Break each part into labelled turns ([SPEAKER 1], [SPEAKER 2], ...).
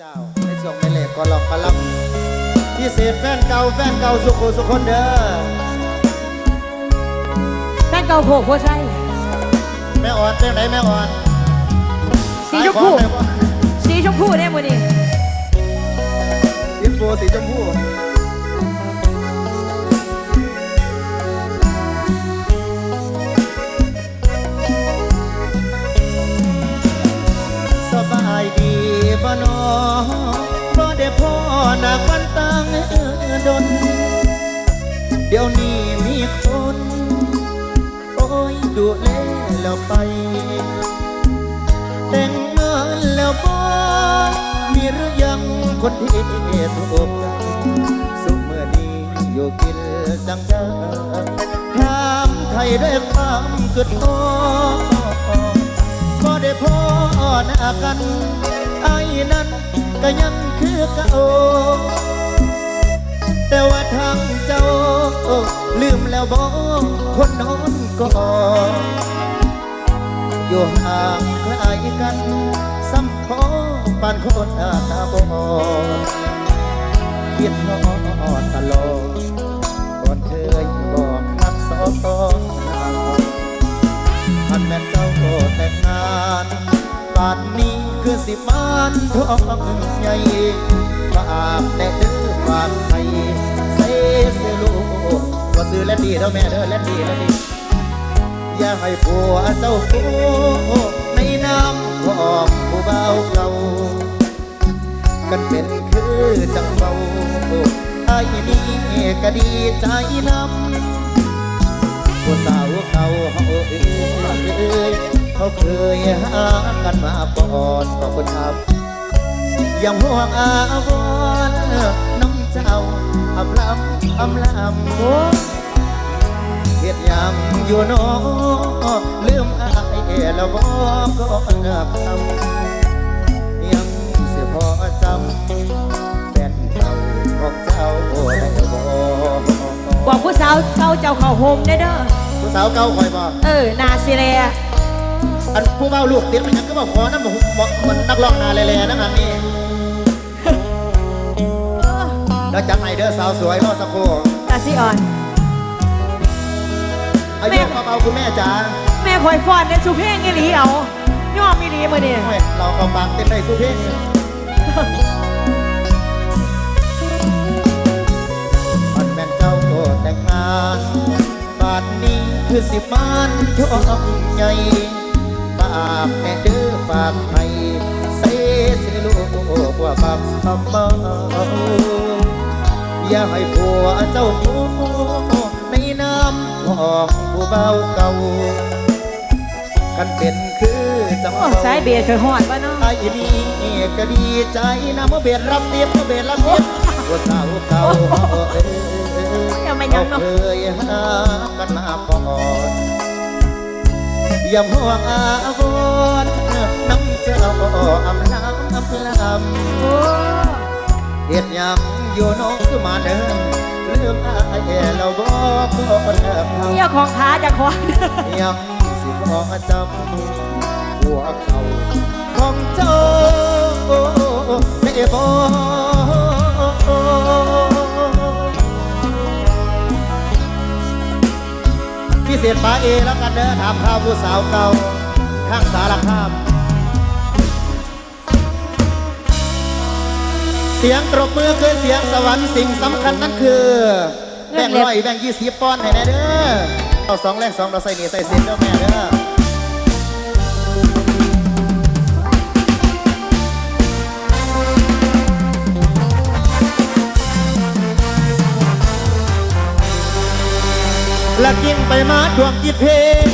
[SPEAKER 1] เจ้าในช่วงในเหล็กก็ลองกระลำพิเศษแฟนเก่าแฟนเก่าสุขุสุขคนเด้อ
[SPEAKER 2] แฟนเก่าโผล่โพใช่
[SPEAKER 1] แม่อ่อนเป็นไหนแม่อ่อน
[SPEAKER 2] สีชมพู
[SPEAKER 1] ขายของได้บ่
[SPEAKER 2] สีชมพูเนี่ยมือนี่
[SPEAKER 1] สีชมพูสีชมพู นอบ่ได้พ่อหนักวันตั้งดน เดี๋ยวนี้มีคน โอ้ยดูแลแล้วไป แต่งงานแล้วบ่มีหรือยังคนที่ถูกใจสุขเมื่อนี้อยู่กินจังเดิมถามไทยด้วยความกึดท้อก็ได้พอหน้ากัน นั้นก็ยังคือเก่าแต่ว่าทางเจ้า ลืมแล้วบอกคนนอนก่อนอยู่ห่างไกลกันสัมพอปานคนตาบอดคิดฮอดตลอดก่อนเคยบอกฮักสองพันแม่เจ้าแต่งงาน ป่านนี้คือสิบานทองใหญ่ฝากแต่เด้อฝากไทยเซเซลูก็ซื้อและดีเด้อแม่เด้อและดีและดีอย่าให้ผัวเจ้าโกในน้ำของผู้เบาเก่ากันเป็นคือจังเบาไอ้นี่ก็ดีใจนำผู้สาวเขาเฮาเอ้ย เขาเคยหากันมาก่อนขอบคุณครับยังห่วงอาวรณ์น้องเจ้าอำลำอำลำ
[SPEAKER 2] โอ้
[SPEAKER 1] เฮ็ดหยังอยู่เนอลืมอายแล้วบอกก็นับคำยังเสียพอจำแฟนเก่าของเจ้าได้บ่
[SPEAKER 2] บอกผู้สาวเก่าเจ้าเข้าโฮมได้เด้อ
[SPEAKER 1] ผู้สาวเก่าคอยบอก
[SPEAKER 2] เออนาซีเรีย
[SPEAKER 1] อันผู้เมาลูกติดมันยังก็บอกขอน้ำบอกมันนักร้องนาแล่ๆนั่นอันนี้แล้วจัดให้เด้อสาวสวยรอสักครู่
[SPEAKER 2] ตาซีอ่อน
[SPEAKER 1] อายุเบาๆคุณแม่จ๋า
[SPEAKER 2] แม่คอยฟอนในสุเพลงอีหลีเอาย่อมอีหลีมือนี่
[SPEAKER 1] โอ้ยเราก็ฟังเต็มในสุเพงมันแม่นเจ้าแต่งงานบ้านนี้คือสิบบ้านช่องใหญ่ ฝากแม่เด้อฝากให้เสสิลูกว่าบักทำเมาอย่าให้ผัวเจ้าหูในน้ำของผู้เบาเก่า กันเป็นคือจัง
[SPEAKER 2] โอ้
[SPEAKER 1] เบา
[SPEAKER 2] สายเบียร์เคยหอดป่ะเนาะ
[SPEAKER 1] ไอ้นี่ก็ดีใจนะเมื่อเบียดรับเตียบเมื่อเบียดรับเตียบว่าสาวเก่าเอ้ย
[SPEAKER 2] ยังไม่ยังเนาะ
[SPEAKER 1] เคยหากันมาก่อนอ ย่าห่วงอาวรณ์น้ำเจ้าอำลำอำล
[SPEAKER 2] โอ้ำ
[SPEAKER 1] เฮ็ดหยังอยู่น้องคือมาเดินลืมอายเราบอกก็เลิกท
[SPEAKER 2] เจ้าของขาจะคอยำ
[SPEAKER 1] ยังสิขอจำหัวเขาของเจ้าได้บ่พิ เศษปาเอแล้วกันเด้อถามข้าวผู้สาวเก่าข้างสารคามเสียงตรบมือคือเสียงสวรรค์สิ่งสำคัญนั่นคือแบ่งร้อยแบ่งยี่สิบปอนด์ให้แน่เด้อเอาสองแรกสองเราใส่นี่ใส่เส้นเด้อแม่เด้อ และกินไปมาดวงจิตเพลง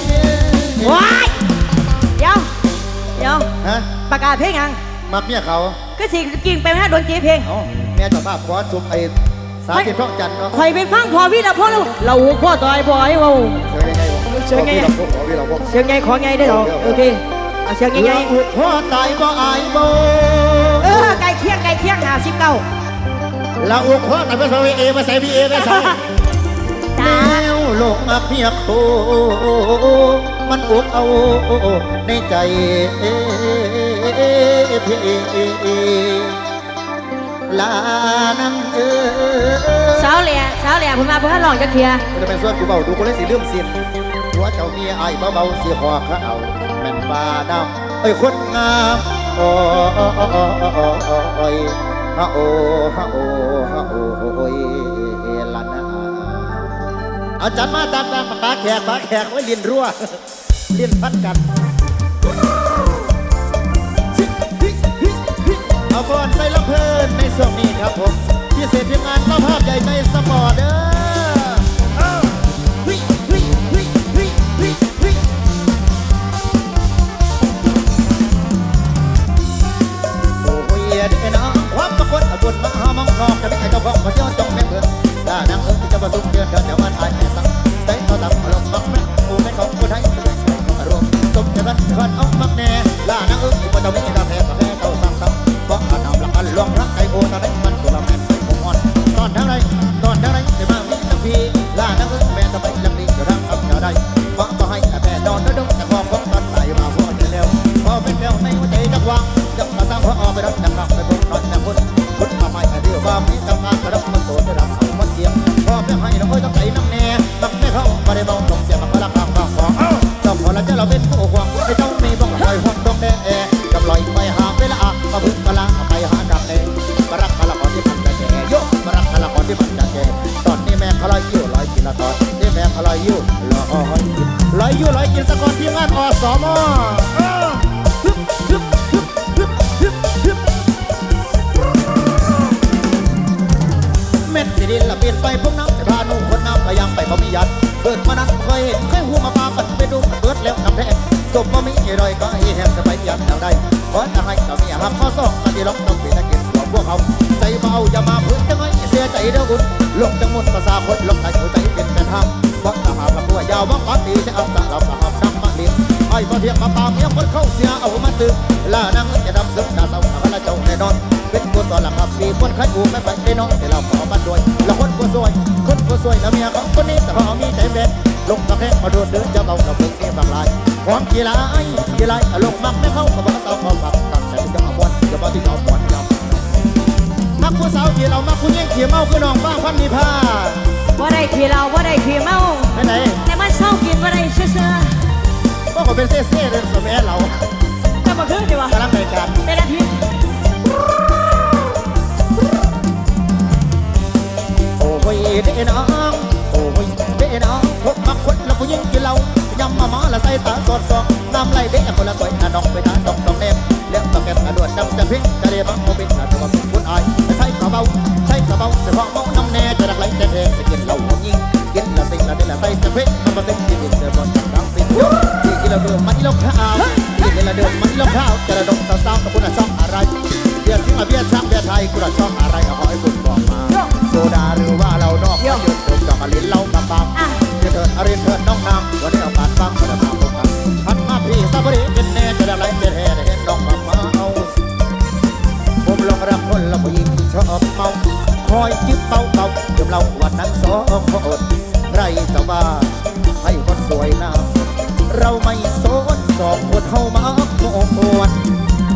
[SPEAKER 2] ว้ายเดี๋ยวเดี๋ยว
[SPEAKER 1] ฮะ
[SPEAKER 2] ประกาศเพลงยัง
[SPEAKER 1] มักเมียเขา
[SPEAKER 2] ก็สิกิ่งไปแม่โดนจีเพลง
[SPEAKER 1] เอ้าแม่เจ้าภาพขอสุมไอ้สาธิตท่องจันทร์เนาะ
[SPEAKER 2] คอยไปฟังพอพี่ละพ่อเราเราพ่อต่อยบ่อยเว้า
[SPEAKER 1] เชิญยังไงวะ
[SPEAKER 2] เชิญยังไง
[SPEAKER 1] ขอพี่เราพวกขอพี่เราพวก
[SPEAKER 2] เสียงใหญ่ของใหญ่ได้หรอโอเคเอาเสียงให
[SPEAKER 1] เรื่
[SPEAKER 2] ญ่
[SPEAKER 1] องอุดพ่อตายบ่อายบ่
[SPEAKER 2] ๆเออไก่เคียงไก่เคียงหาสิบเก้า
[SPEAKER 1] เราอุดพ่อตายบ่ใส่เอมาใส่พี่เอมาใส่
[SPEAKER 2] จ้า
[SPEAKER 1] แลงมาเพียโคมันอกเอาในใจลานังเออ
[SPEAKER 2] สาวเหลี่ยสาวเหลี่ยผมมาเพื่อลองจะเคลียร์
[SPEAKER 1] จะเป็นส่วนกูเบาดูคนเล่นสีเรื่องเสียนหัวเจ้าเมียไอ้เบาๆเสียหัวข้าเอาแม่นบาดำไอ้คนงามโอ้ยฮะโอ้ฮะโอ้ฮะโอ้ยลัน เอาจัดมาจัดมาปลาแขกปลาแขกไว้เลียนรั่วเลียนพันกัน เอาบอลใส่ลำเพลินในส่วนนี้ครับผมพิเศษทีมงานเจ้าภาพใหญ่ใจสปอร์ตเด้อเอาฮิฮิฮิฮิฮิฮิโอ้ยเด็นะความประกฏบนมหามองคอกจะไม่ใครเจ้าของขอเจ้าจงแม่เพื่อนถ้านางเอิ้งจะประสบเดือนเดือนเดี๋ยววันอาย ต่อตำลงบักแม่กูไม่ของคนไทยรวมสมจะรัฐบาลออกมักแน่ล่านางอึ้งกูมาจาวิ่งกระแพ้ ดินละเปลี่ยนไปพวกน้ำแต่พาหนุ่งคนน้ำก็ยังไปบ่มียัดเกิดมานั้นเคยเห็นเคยหูมาปากันไปดูเบิดแล้วนำแท้จบบ่มีรอยก็ให้แหกสบายยันเอาได้เพราะจะให้กับเมียหักข้อศอกมาที่ล็อกต้องเป็นตะเกียบของพวกเขาใจเบาอย่ามาพื้นจังไงเสียใจเด้อคุณลงจังหมดภาษาคนลงใจหัวใจเป็นเป็นธรรมเพราะถ้าหากละตัวยาวว่างปาตีจะเอาตะเราตะเอานำมาเลี้ยง ไอ้พอเทียงมาปาเมียคนเข้าเสียเอามาตึกล่านังจะดำซึมดาเศร้าหาละเจ้าแน่นอนเป็นกุศลละครับมีคนขายอูไม่ไปไม่น้อยแต่เราขอบันด้วยละคนก็สวยคนก็สวยแล้วเมียของคนนี้แต่พอมีใจเป็นลงกระแพงมาโดนเดินจะเบากับพวกนี้บางลายความกีฬาไอ้กีฬาลงมักไม่เข้ากับว่าสาวเขาผักตั้งแต่จะเอาบอลจะมาที่เอาบอลยำมักผู้สาวขี่เรามักผู้หญิงขี่เมาคือน้องฟ้าพันนิพา
[SPEAKER 2] ว่าได้ขี่เราว่าได้ขี่เมา
[SPEAKER 1] ไปไหน
[SPEAKER 2] แต่มันเศร้ากินว่าได้เชื่อ
[SPEAKER 1] ก็ขอเป็นเซ่เซ่เรื่องสมัยเรา
[SPEAKER 2] ๆจะมาขึ้นดีวะ
[SPEAKER 1] กำลังในการ
[SPEAKER 2] เป็นอาทิตย์
[SPEAKER 1] โอ้ยเด้น้องโอ้ยเด้น้องพบมักคนละผู้หญิงกินเหล้ายำมาหมาละใส่ตาสอดส่องน้ำไหลเด้คนละสวยน้าน้องไปตาต้องต้องแนมเลี้ยงต้องแก้มกระโดดจำจะพริกจะเรียบังโมเป็นนาจะว่าเป็นคนอายใช้กระเบาใช้กระเบาเสียพอเมาน้ำแน่จะรักไหลแต่แท้จะกินเหล้าหัวยิงกินละสิ่งละเดละใส่จะพริกมันมาเป็นกินดินเสือบนรังสิโย ที่กินละเดิมมันอีลงข้าวที่กินละเดิมมันอีลงข้าวจะระดมสาวๆกับคุณชอบอะไรเบียร์สิงห์เบียร์ช้างเบียร์ไทยคุณชอบอะไรก็ขอให้คุณบอกมาโซดาหรือว่าเรานอกก็หยุดผมกับอลินเรากับบัง
[SPEAKER 2] อะ
[SPEAKER 1] เดินอรินเถิดน้องนางวันนี้เอาการฟังมาดมาพบกันพันมาพี่สับปะรดเป็นแน่จะได้ไหลเป็นแห่ได้เห็นน้องมาเมาผมลงรักคนละผู้หญิงชอบเมาคอยจิ้บเบาเบาเดี๋ยวเราวันนั้นสองคนไรจะว่าให้คนสวยนะ เราไม่โสนสอบปวดเข้ามาโมวน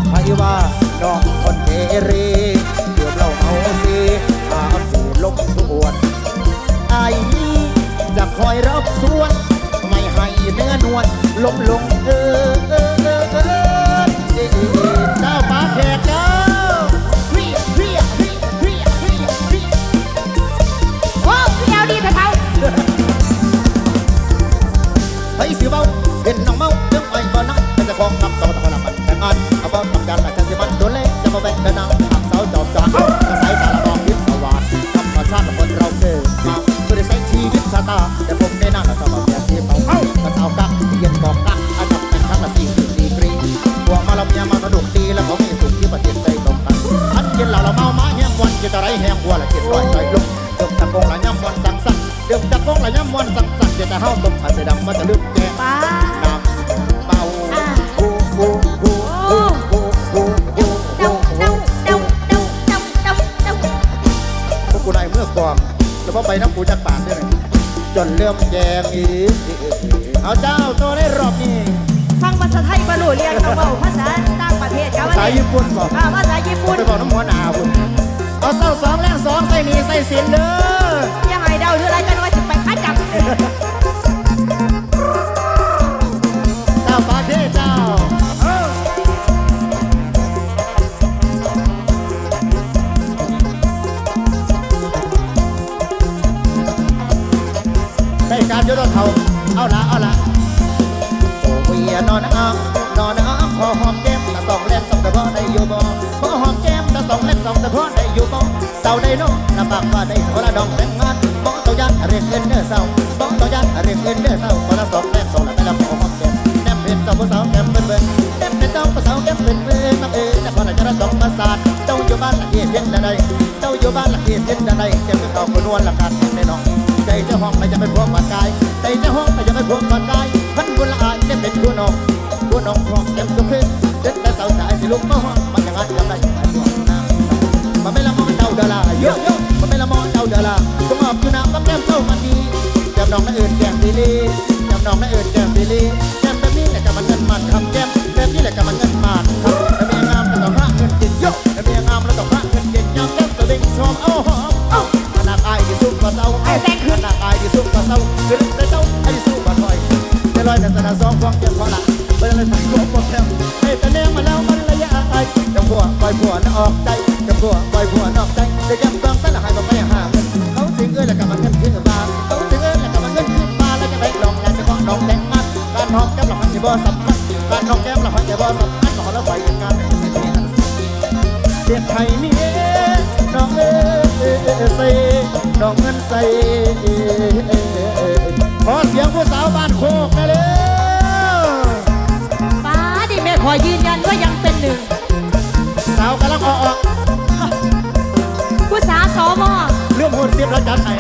[SPEAKER 1] ใครว่าน้องคนเอเรเดี๋ยวเราเอาสิหาสีลมทวนไอ้นี้จะคอยรับส่วน ไม่ให้เนื้อนวลล้มลงเออเออเออเออ กกูนายเมื่อกองแล้วพอไปน้ำกูจักปากด้วยจนเริ่มแยงอีเอาเจ้าตัวได้รอบนี้
[SPEAKER 2] ฟังภาษาไทยบรรลุเรียนเขาบอกภาษาต่างประเทศเขา
[SPEAKER 1] สายญี่ปุ่นบอก
[SPEAKER 2] อ่าภาษาญี่ปุ่น
[SPEAKER 1] ไปบอกน้ำหัวหนาคุณเอาสได้สินเด้อ
[SPEAKER 2] อย่าให้เดาเท่าไรกันว่าจะไปคัดจับ
[SPEAKER 1] สองสองตะพอได้อยู่บ่เศร้าได้เน้องลำบากว่าได้ขอละดองแต่งงานบ้องเตายันเรียกเงินเด้อเศร้าบ้องเตายันเรียกเงินเด้อเศร้าขอละสองเล่สองละไม่ละขอหอมแก้มแนมเพชรเจ้าผู้สาวแก้มเบิ่นเบิ่นแนมเพชรเจ้าผู้สาวแก้มเบิ่นเบิ่นน้ำเอ๋ยแต่พอละจะระสองประสาทเจ้าอยู่บ้านละเอียดเย็นใดเจ้าอยู่บ้านละเอียดเย็นละใดเก็บไปเข้าคนนวลละกันแน่นอนใจเจ้าห้องไม่จะไปพวงปากกายใจเจ้าห้องไม่จะไปพวงปากกายพันบุญละอายจะเป็นผู้น้องผู้น้องห้องเต็มสุขขึ้นเด็ดแต่สาวสายสิลุกมาห้องมันอย่างนั้นจำได้ มันไม่ละมองเจ้าดาลาเยอะเยอะมันไม่ละมองเจ้าดาลาก็มอบอยู่น้ำบังแก้มเจ้ามันดีจำน้องนั่นอื่นแก้มดีลีจำน้องนั่นอื่นแก้มดีลีแก้มแบบนี้แหละจะมันเงินมันคำแก้มแบบนี้แหละจะมันเงินมันคำแล้วเมียงามแล้วต้องหาเงินเก่งเยอะแล้วเมียงามแล้วต้องหาเงินเก่งยามแก้มสวิงชมเอาหอมเอาขนาดอายที่สุดกว่าเจ้า
[SPEAKER 2] ไอ้แซงขึ้น
[SPEAKER 1] หน้าอายที่สุดกว่าเศร้าคือได้เจ้าไอ้ที่สู้กว่าถอยจะลอยแต่สนาสองควงเก็บความหลังไปเลยถ่ายรูปพวกแคมไอ้แต่เนี้ยงมาแล้วมันระยะไอ้จำพวกปล่อยผัวนออกใจ จำพวปล่อยผัวนอกใจเด็กยังต้องสละหายมาไปหาเงินเขาจริงเอ้ยแล้วก็มันเงินขึ้นมาเขาจริงเอ้ยแล้วก็มันเงินขึ้นมาแล้วจะไปลองงานเฉพาะน้องแต่งงานการหอมแก้มหลังจะบ่สำคัญการหอมแก้มหลังจะบ่สำคัญขอแล้วไปกันงานเด็กไทยนี่น้องเอ้ยใส่น้องเงินใส่ขอเสียงผู้สาวบ้านโคกนะเร็ว
[SPEAKER 2] ป้าดิแม่ขอยืนยันว่ายังเป็นหนึ่ง
[SPEAKER 1] สาวกำลังออก
[SPEAKER 2] ผู้สาวสอมอ
[SPEAKER 1] เรื่องหุ่นเสียบแล้วจัดให้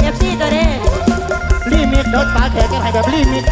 [SPEAKER 2] เอฟซีตัวเด้
[SPEAKER 1] รีมิกโดนปลาแขกกันให้แบบรีมิก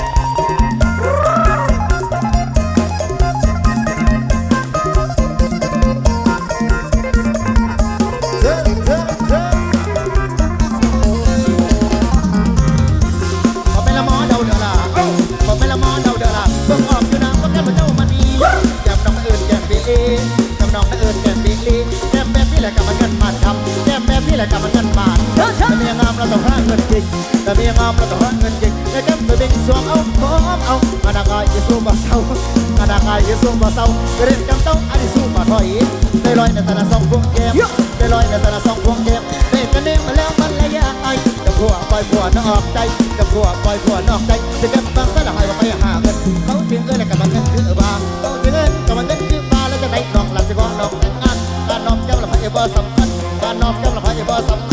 [SPEAKER 1] เรียนกำเต้าอันนี้สู้บ่ถอยได้ลอยในสนาสองพวงเกมได้ลอยในสนาสองพวงเกมได้กันเองมาแล้วมันระยะไอกับผัวปล่อยผัวนอกใจกับผัวปล่อยผัวนอกใจจะเก็บบางสลายว่าไปหาเงินเขาจึงเอ้ยแล้วกับมันเงินคือบางเขาจึงเอ้ยกับมันเงินคือบางแล้วจะได้นอกหลับจะก็นนอกแต่งงานการนอกแก้มละพายเบ่สำคัญการนอกแก้มละพายเบ่สำคั
[SPEAKER 2] ญ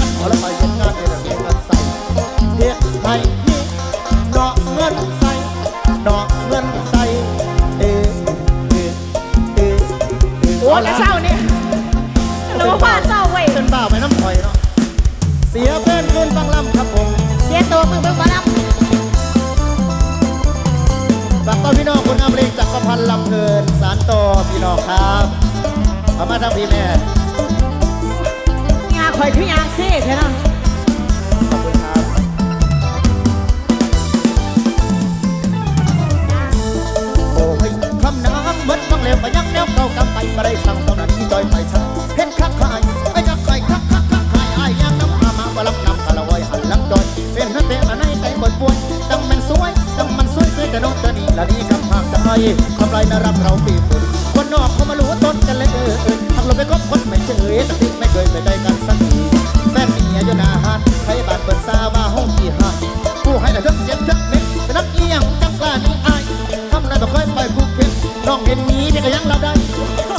[SPEAKER 2] า
[SPEAKER 1] งเซ่
[SPEAKER 2] เท่านั้น
[SPEAKER 1] ขอบคุณครับโอ้ยคำนางเบิดน้องเร็วไปยังแนวเก่ากำไปมาได้สั่งเท่านั้นที่จอยไปช้าเห็นคักขายไอ้ยักษ์ใส่คักคักคักขายไอ้ยังน้ำอามาบลังนำกะละวอยหันหลังจอยเป็นนักเตะมาในใจเบิดปวยจังมันสวยจังมันสวยเคยแต่โน้นแต่นี่ละนี่กับหากใจทำไรน่ารักเราปีฝุ่นคนนอกเขามารู้ว่าต้นกันเลยเออเออทางเราไปคบคนไม่เจอแต่ติไม่เคยไปได้กันสัก เป็นหมีพี่ก็ยังรับได้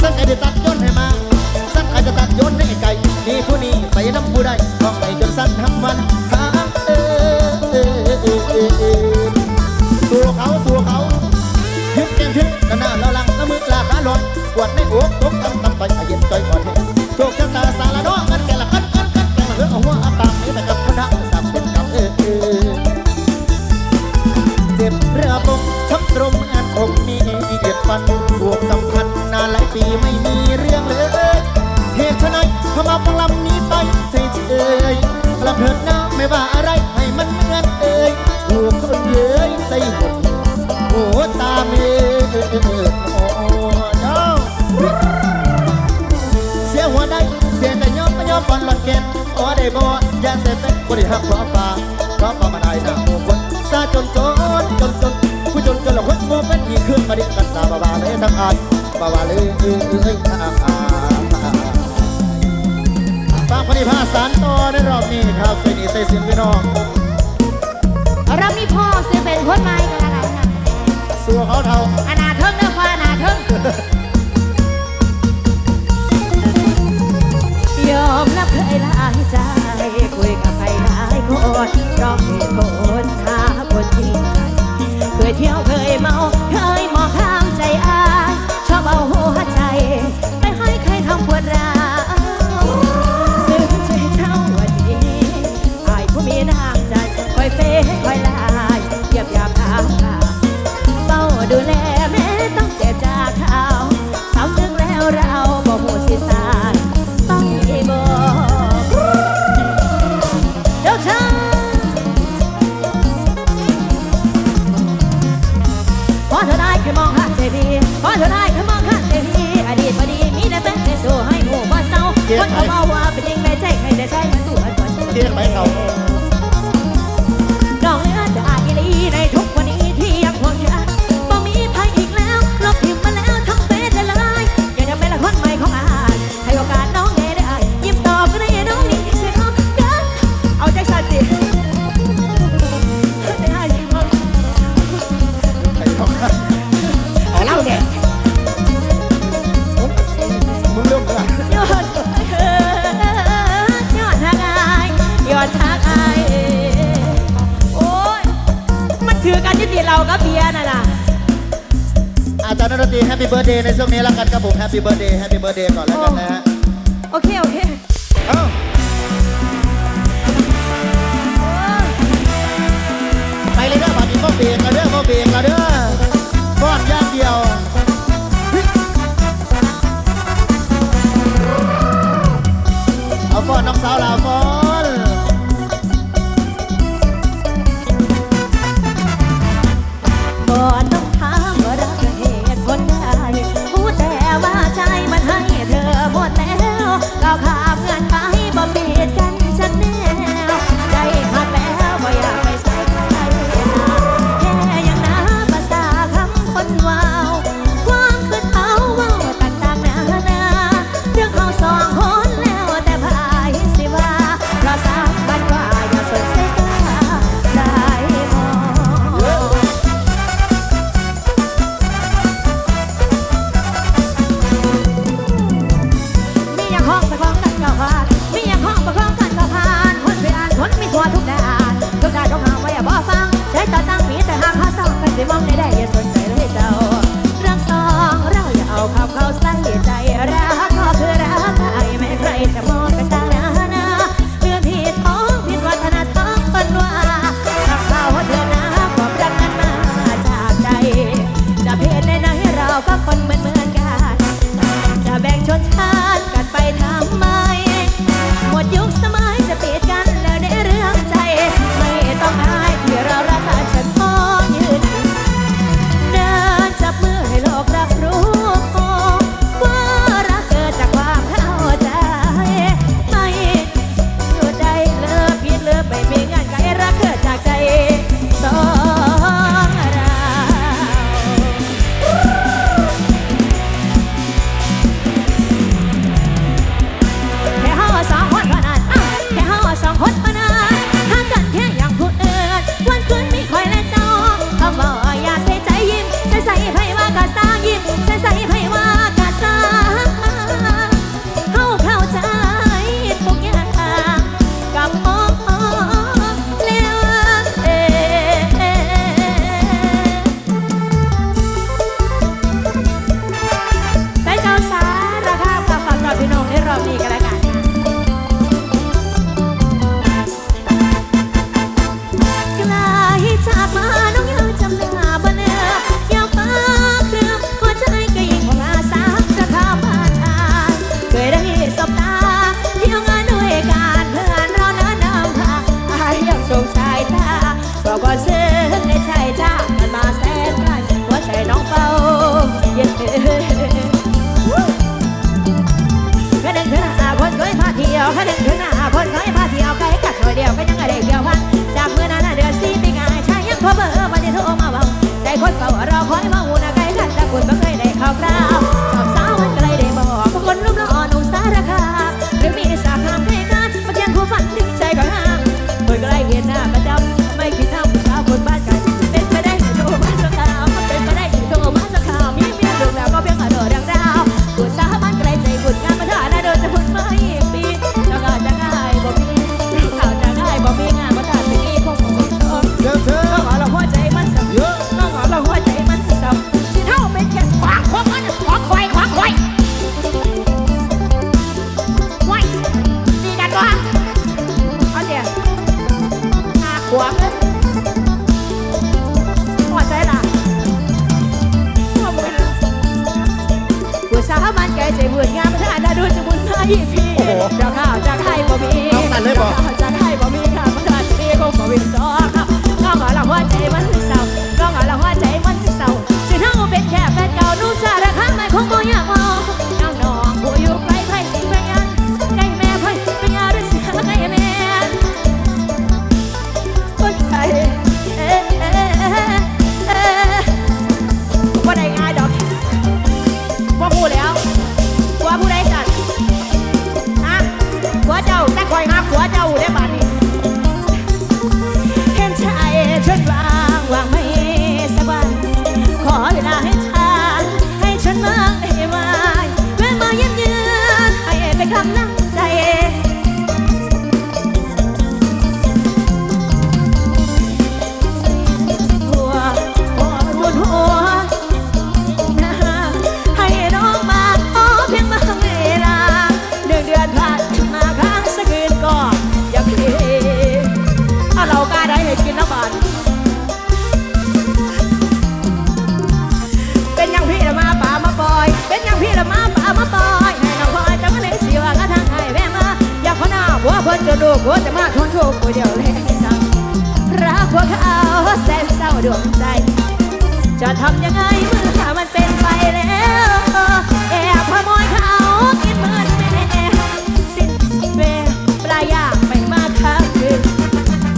[SPEAKER 1] สั่งไอ้เด็ดตัดย้อนให้มาสั้นอาจจะตัดยนให้ไกลมีผู้นี้ไปน้ำผู้ใดท้องไป เถิดน้ำไม่ว่าอะไรให้มันเงินเอ่ยถูกคนเย้ยใส่หดโอ้ตาเมโอ้เจ้าเสียหัวได้เสียแต่ย้อมไม่ย้อมก่อนหลอดเก็บอ๋อได้บ่อย่าเสพเป็นคนที่หักเอปาเพราะปามันได้หน้าหมู่คนซาจนจนจนจนผู้จนจนหลงหัวโมเป็นอีกคืนมาดิ้กันตาบาบาเลยทั้งอันบาบาเลยเอ้ยเอ้ยทาอ่า ฟังพนิพาสารต่อในรอบนี้ครับใส่นีใส่เสียงพี่น้อง
[SPEAKER 3] เรามีพ่อซื้อเป็นคนไม่กันอะไรนะ
[SPEAKER 1] สัวเขาเทา
[SPEAKER 3] อนาเทิงเด้อพ่ออนาเทิง
[SPEAKER 2] ยอมรับเลยลายใจ คุยกับไปหลายคนเพราะเหตุผลหาคนจริเคยเที่ยวเคยเมาเคยมองข้ามใจอายชอบเอาหัวใจ ไม่ให้ใครทำปวดร้า เบอร์เดย์ใน
[SPEAKER 1] ช่วงนี้แล้วกันครับผมแฮปปี้เบอร์เดย์แฮปปี้เบอร์เดย์ก่อนแล้วกันนะฮะ
[SPEAKER 2] โอเค โอเค เอ้าไปเลยเด้อมาดนี้ก็เบรกแล้วเด้อก็เบรกแล้วเด้อ กโอ้แต่มาทนโชคโอ้
[SPEAKER 1] เดี
[SPEAKER 2] ยวเลยนะรักพวกเขาแสนเศร้าดวงใจ จะทำยังไงเมื่อมันเป็นไปแล้วแอบขโมยเขากินเหมือนแม่สิ้นเวปลายาไม่มากค้างคืน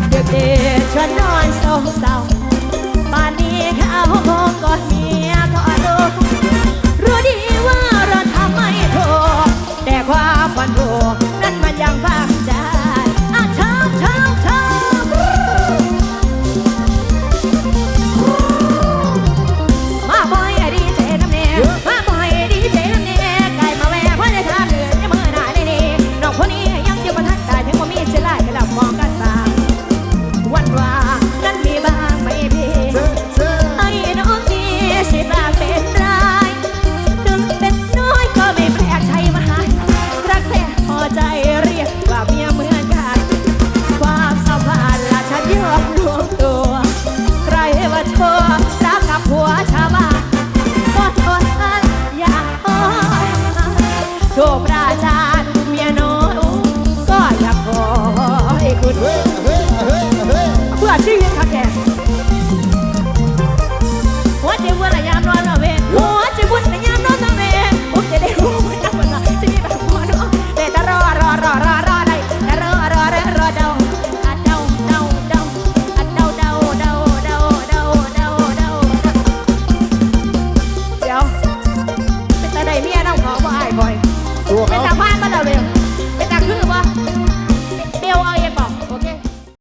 [SPEAKER 2] เด็กๆฉันนอนเศร้า